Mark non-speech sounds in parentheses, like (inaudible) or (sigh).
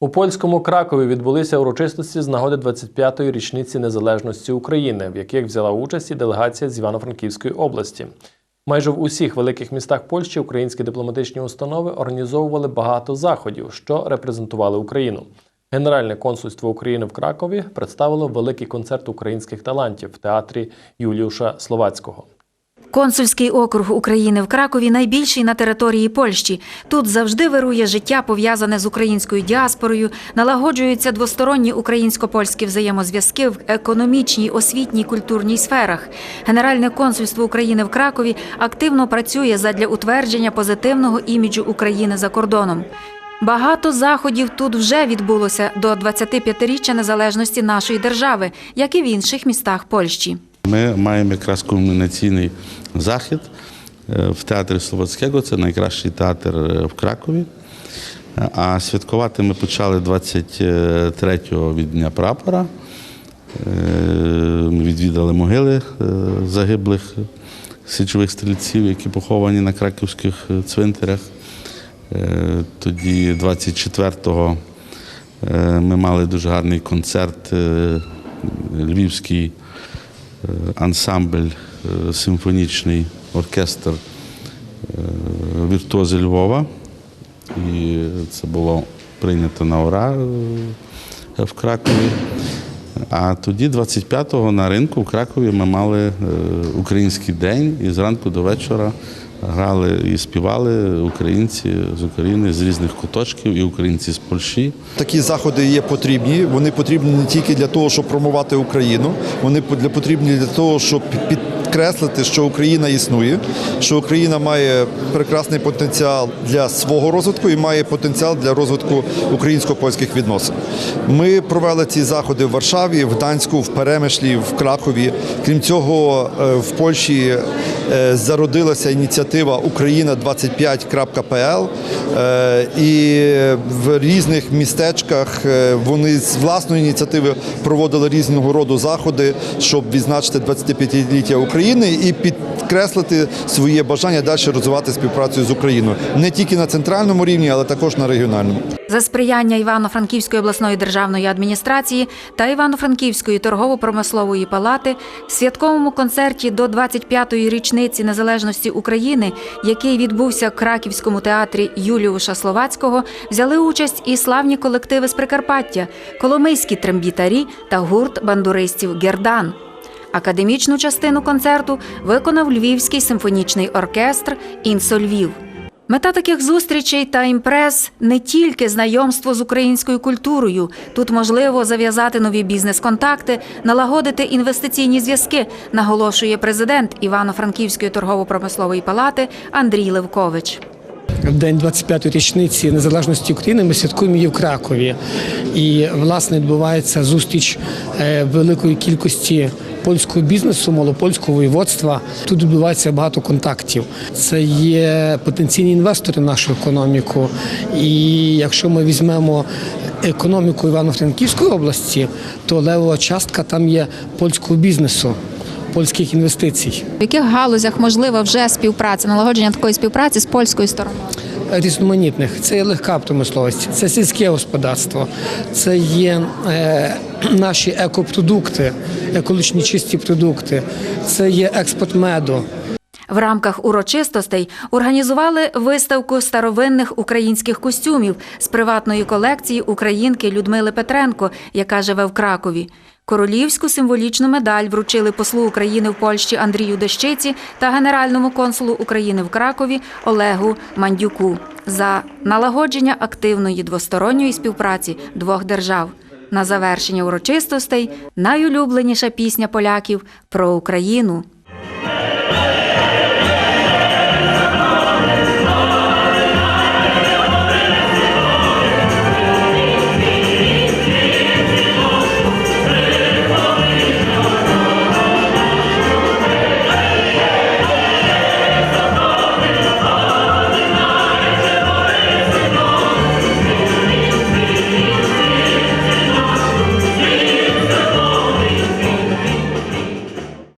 У польському Кракові відбулися урочистості з нагоди 25-ї річниці незалежності України, в яких взяла участь і делегація з Івано-Франківської області. Майже в усіх великих містах Польщі українські дипломатичні установи організовували багато заходів, що репрезентували Україну. Генеральне консульство України в Кракові представило великий концерт українських талантів в театрі Юліуша Словацького. Консульський округ України в Кракові найбільший на території Польщі. Тут завжди вирує життя, пов'язане з українською діаспорою, налагоджуються двосторонні українсько-польські взаємозв'язки в економічній, освітній, культурній сферах. Генеральне консульство України в Кракові активно працює задля утвердження позитивного іміджу України за кордоном. Багато заходів тут вже відбулося до 25-річчя незалежності нашої держави, як і в інших містах Польщі. Ми маємо якраз кульмінаційний захід в театрі Словацького, це найкращий театр в Кракові. А святкувати ми почали 23-го від Дня прапора. Ми відвідали могили загиблих січових стрільців, які поховані на краківських цвинтарях. Тоді 24-го е, ми мали дуже гарний концерт львівський ансамбль, е, симфонічний оркестр е, віртуози Львова. І це було прийнято на ура е, в Кракові. А тоді, 25-го, на ринку в Кракові ми мали е, український день і зранку до вечора грали і співали українці з України з різних куточків, і українці з Польщі. Такі заходи є потрібні. Вони потрібні не тільки для того, щоб промувати Україну, вони потрібні для того, щоб підкреслити, що Україна існує, що Україна має прекрасний потенціал для свого розвитку і має потенціал для розвитку українсько-польських відносин. Ми провели ці заходи в Варшаві, в Гданську, в Перемишлі, в Кракові. Крім цього, е, в Польщі зародилася ініціатива Україна 25.pl е, і в різних містечках е, вони з власної ініціативи проводили різного роду заходи, щоб відзначити 25-ліття України. І підкреслити своє бажання далі розвивати співпрацю з Україною не тільки на центральному рівні, але також на регіональному. За сприяння Івано-Франківської обласної державної адміністрації та Івано-Франківської торгово-промислової палати святковому концерті до 25-ї річниці незалежності України, який відбувся в Краківському театрі Юліуша Словацького, взяли участь і славні колективи з Прикарпаття, коломийські трембітарі та гурт бандуристів Гердан. Академічну частину концерту виконав Львівський симфонічний оркестр «Інсо Львів». Мета таких зустрічей та імпрез не тільки знайомство з українською культурою. Тут можливо зав'язати нові бізнес-контакти, налагодити інвестиційні зв'язки, наголошує президент Івано-Франківської торгово-промислової палати Андрій Левкович. День 25-ї річниці незалежності України ми святкуємо її в Кракові. І власне відбувається зустріч е, великої кількості польського бізнесу, малопольського воєводства. Тут відбувається багато контактів. Це є потенційні інвестори в нашу економіку. І якщо ми візьмемо економіку Івано-Франківської області, то левова частка там є польського бізнесу, польських інвестицій. В яких галузях можлива вже співпраця, налагодження такої співпраці з польською стороною? Різноманітних. Це є легка промисловість, це сільське господарство, це є е, (clears throat) наші екопродукти, екологічні чисті продукти, це є експорт меду. В рамках урочистостей організували виставку старовинних українських костюмів з приватної колекції українки Людмили Петренко, яка живе в Кракові. Королівську символічну медаль вручили послу України в Польщі Андрію Дещиці та генеральному консулу України в Кракові Олегу Мандюку за налагодження активної двосторонньої співпраці двох держав. На завершення урочистостей найулюбленіша пісня поляків про Україну.